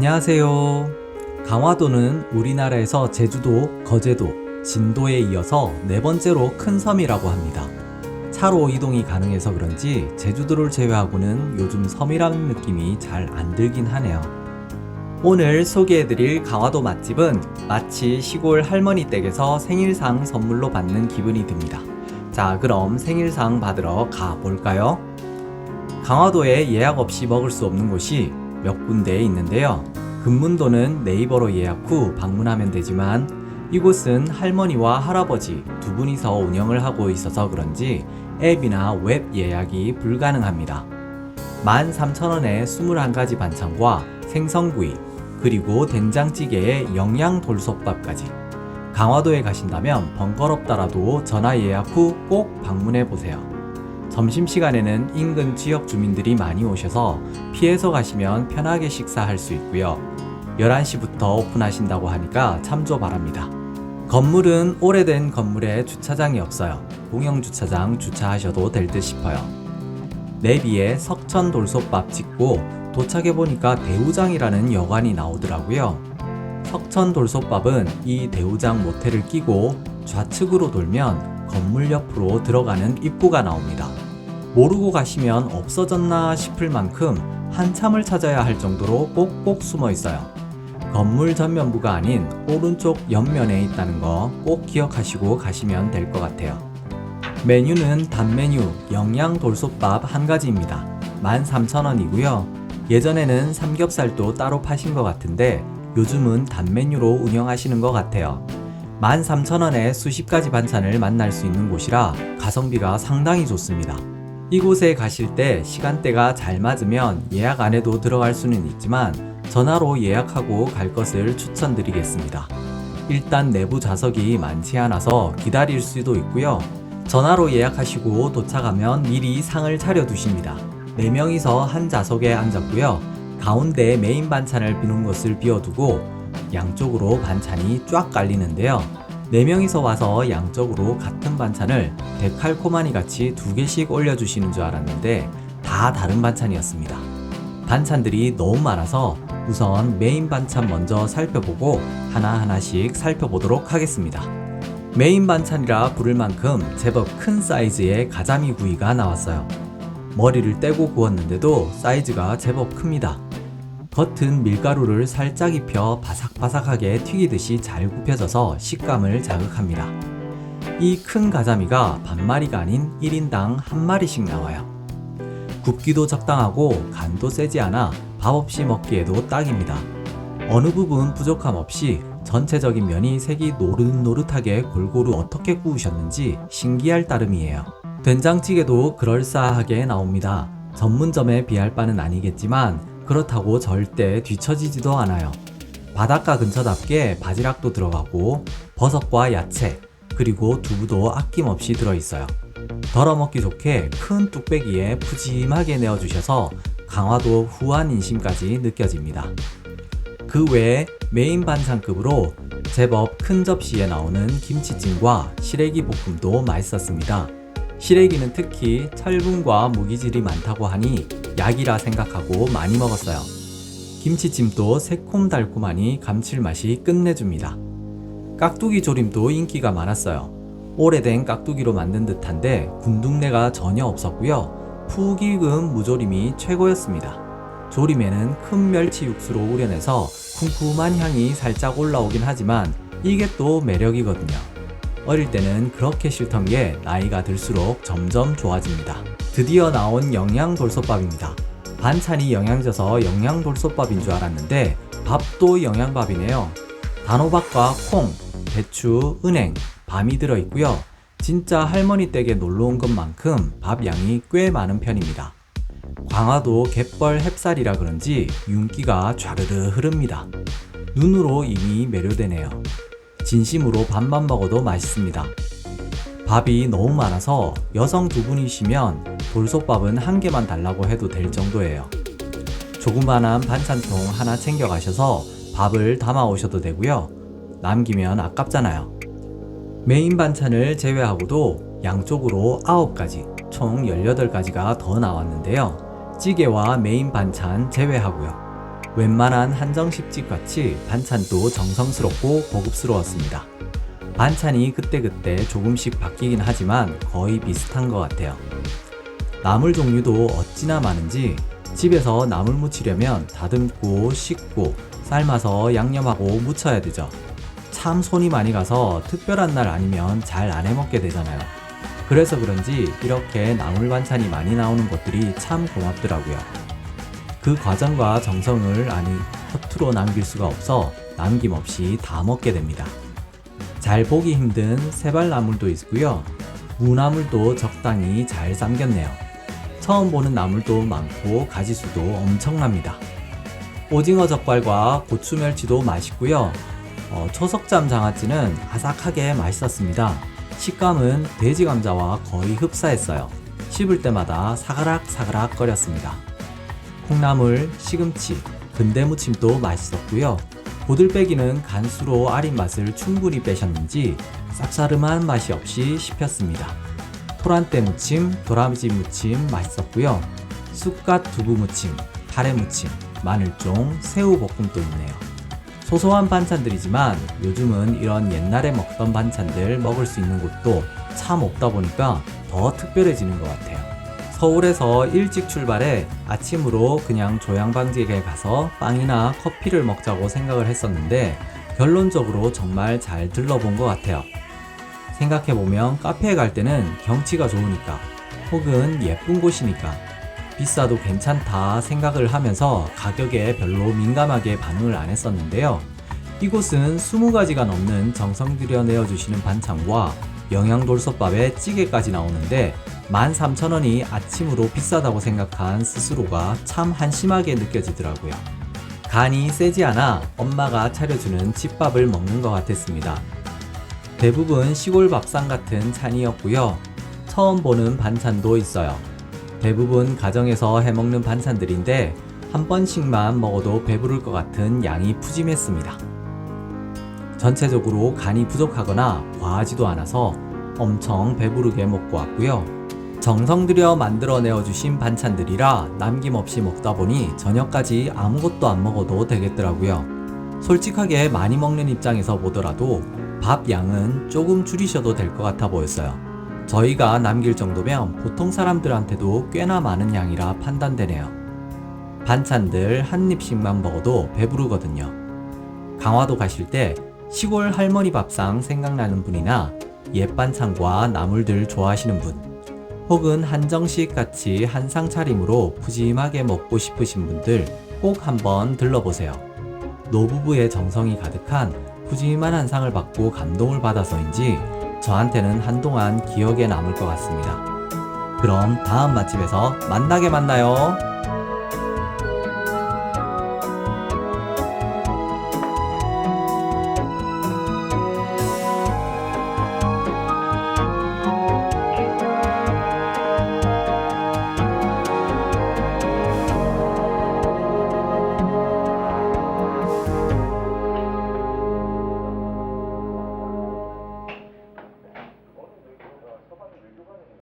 안녕하세요. 강화도는 우리나라에서 제주도, 거제도, 진도에 이어서 네 번째로 큰 섬이라고 합니다. 차로 이동이 가능해서 그런지 제주도를 제외하고는 요즘 섬이라는 느낌이 잘 안 들긴 하네요. 오늘 소개해드릴 강화도 맛집은 마치 시골 할머니 댁에서 생일상 선물로 받는 기분이 듭니다. 자, 그럼 생일상 받으러 가볼까요? 강화도에 예약 없이 먹을 수 없는 곳이 몇 군데 있는데요. 금문도는 네이버로 예약 후 방문하면 되지만 이곳은 할머니와 할아버지 두 분이서 운영을 하고 있어서 그런지 앱이나 웹 예약이 불가능합니다. 13,000원에 21가지 반찬과 생선구이, 그리고 된장찌개에 영양돌솥밥까지. 강화도에 가신다면 번거롭더라도 전화 예약 후 꼭 방문해 보세요. 점심시간에는 인근 지역 주민들이 많이 오셔서 피해서 가시면 편하게 식사할 수 있고요. 11시부터 오픈하신다고 하니까 참조 바랍니다. 건물은 오래된 건물에 주차장이 없어요. 공영 주차장 주차하셔도 될 듯 싶어요. 내비에 석천 돌솥밥 찍고 도착해보니까 대우장이라는 여관이 나오더라고요. 석천 돌솥밥은 이 대우장 모텔을 끼고 좌측으로 돌면 건물 옆으로 들어가는 입구가 나옵니다. 모르고 가시면 없어졌나 싶을 만큼 한참을 찾아야 할 정도로 꼭꼭 숨어 있어요. 건물 전면부가 아닌 오른쪽 옆면에 있다는 거 꼭 기억하시고 가시면 될 것 같아요. 메뉴는 단메뉴 영양 돌솥밥 한 가지입니다. 13,000원이고요. 예전에는 삼겹살도 따로 파신 것 같은데 요즘은 단메뉴로 운영하시는 것 같아요. 13,000원에 수십 가지 반찬을 만날 수 있는 곳이라 가성비가 상당히 좋습니다. 이곳에 가실 때 시간대가 잘 맞으면 예약 안 해도 들어갈 수는 있지만 전화로 예약하고 갈 것을 추천드리겠습니다. 일단 내부 좌석이 많지 않아서 기다릴 수도 있고요. 전화로 예약하시고 도착하면 미리 상을 차려 두십니다. 4명이서 한 좌석에 앉았고요. 가운데 메인 반찬을 비는 것을 비워두고 양쪽으로 반찬이 쫙 깔리는데요. 4명이서 와서 양쪽으로 같은 반찬을 데칼코마니 같이 두 개씩 올려주시는 줄 알았는데 다 다른 반찬이었습니다. 반찬들이 너무 많아서 우선 메인 반찬 먼저 살펴보고 하나하나씩 살펴보도록 하겠습니다. 메인 반찬이라 부를 만큼 제법 큰 사이즈의 가자미 구이가 나왔어요. 머리를 떼고 구웠는데도 사이즈가 제법 큽니다. 겉은 밀가루를 살짝 입혀 바삭바삭하게 튀기듯이 잘 굽혀져서 식감을 자극합니다. 이 큰 가자미가 반마리가 아닌 1인당 한 마리씩 나와요. 굽기도 적당하고 간도 세지 않아 밥 없이 먹기에도 딱입니다. 어느 부분 부족함 없이 전체적인 면이 색이 노릇노릇하게 골고루 어떻게 구우셨는지 신기할 따름이에요. 된장찌개도 그럴싸하게 나옵니다. 전문점에 비할 바는 아니겠지만 그렇다고 절대 뒤처지지도 않아요. 바닷가 근처답게 바지락도 들어가고 버섯과 야채 그리고 두부도 아낌없이 들어있어요. 덜어먹기 좋게 큰 뚝배기에 푸짐하게 내어주셔서 강화도 후한 인심까지 느껴집니다. 그 외에 메인 반찬급으로 제법 큰 접시에 나오는 김치찜과 시래기 볶음도 맛있었습니다. 시래기는 특히 철분과 무기질이 많다고 하니 약이라 생각하고 많이 먹었어요. 김치찜도 새콤달콤하니 감칠맛이 끝내줍니다. 깍두기 조림도 인기가 많았어요. 오래된 깍두기로 만든 듯한데 군둥내가 전혀 없었고요. 푹 익은 무조림이 최고였습니다. 조림에는 큰 멸치 육수로 우려내서 쿰쿰한 향이 살짝 올라오긴 하지만 이게 또 매력이거든요. 어릴 때는 그렇게 싫던 게 나이가 들수록 점점 좋아집니다. 드디어 나온 영양돌솥밥입니다. 반찬이 영양져서 영양돌솥밥인 줄 알았는데 밥도 영양밥이네요. 단호박과 콩, 배추, 은행, 밤이 들어있고요. 진짜 할머니 댁에 놀러 온 것만큼 밥 양이 꽤 많은 편입니다. 광화도 갯벌 햅쌀이라 그런지 윤기가 좌르르 흐릅니다. 눈으로 이미 매료되네요. 진심으로 밥만 먹어도 맛있습니다. 밥이 너무 많아서 여성 두 분이시면 돌솥밥은 한 개만 달라고 해도 될 정도예요. 조그만한 반찬통 하나 챙겨 가셔서 밥을 담아 오셔도 되고요. 남기면 아깝잖아요. 메인 반찬을 제외하고도 양쪽으로 9가지, 총 18가지가 더 나왔는데요. 찌개와 메인 반찬 제외하고요. 웬만한 한정식집 같이 반찬도 정성스럽고 고급스러웠습니다. 반찬이 그때그때 조금씩 바뀌긴 하지만 거의 비슷한 것 같아요. 나물 종류도 어찌나 많은지 집에서 나물 무치려면 다듬고 씻고 삶아서 양념하고 무쳐야 되죠. 참 손이 많이 가서 특별한 날 아니면 잘 안 해먹게 되잖아요. 그래서 그런지 이렇게 나물 반찬이 많이 나오는 것들이 참 고맙더라고요. 그 과정과 정성을 아니 허투루 남길 수가 없어 남김없이 다 먹게 됩니다. 잘 보기 힘든 세발나물도 있고요. 무나물도 적당히 잘 삶겼네요. 처음 보는 나물도 많고 가지수도 엄청납니다. 오징어 젓갈과 고추 멸치도 맛있고요. 어, 초석잠 장아찌는 아삭하게 맛있었습니다. 식감은 돼지 감자와 거의 흡사했어요. 씹을 때마다 사가락사가락 거렸습니다. 콩나물, 시금치, 근대무침도 맛있었고요. 고들빼기는 간수로 아린 맛을 충분히 빼셨는지 쌉싸름한 맛이 없이 씹혔습니다. 토란대 무침, 도라지 무침 맛있었고요. 쑥갓 두부 무침, 카레 무침, 마늘종, 새우 볶음도 있네요. 소소한 반찬들이지만 요즘은 이런 옛날에 먹던 반찬들 먹을 수 있는 곳도 참 없다 보니까 더 특별해지는 것 같아요. 서울에서 일찍 출발해 아침으로 그냥 조양방직에 가서 빵이나 커피를 먹자고 생각을 했었는데 결론적으로 정말 잘 들러본 것 같아요. 생각해보면 카페에 갈 때는 경치가 좋으니까 혹은 예쁜 곳이니까 비싸도 괜찮다 생각을 하면서 가격에 별로 민감하게 반응을 안 했었는데요. 이곳은 20가지가 넘는 정성 들여 내어주시는 반찬과 영양돌솥밥에 찌개까지 나오는데 13,000원이 아침으로 비싸다고 생각한 스스로가 참 한심하게 느껴지더라고요. 간이 세지 않아 엄마가 차려주는 집밥을 먹는 것 같았습니다. 대부분 시골 밥상 같은 찬이었고요. 처음 보는 반찬도 있어요. 대부분 가정에서 해먹는 반찬들인데 한 번씩만 먹어도 배부를 것 같은 양이 푸짐했습니다. 전체적으로 간이 부족하거나 과하지도 않아서 엄청 배부르게 먹고 왔고요. 정성 들여 만들어 내어 주신 반찬들이라 남김없이 먹다 보니 저녁까지 아무것도 안 먹어도 되겠더라고요. 솔직하게 많이 먹는 입장에서 보더라도 밥 양은 조금 줄이셔도 될 것 같아 보였어요. 저희가 남길 정도면 보통 사람들한테도 꽤나 많은 양이라 판단되네요. 반찬들 한 입씩만 먹어도 배부르거든요. 강화도 가실 때 시골 할머니 밥상 생각나는 분이나 옛 반찬과 나물들 좋아하시는 분, 혹은 한정식 같이 한상 차림으로 푸짐하게 먹고 싶으신 분들 꼭 한번 들러보세요. 노부부의 정성이 가득한 푸짐한 한상을 받고 감동을 받아서인지 저한테는 한동안 기억에 남을 것 같습니다. 그럼 다음 맛집에서 만나게 만나요.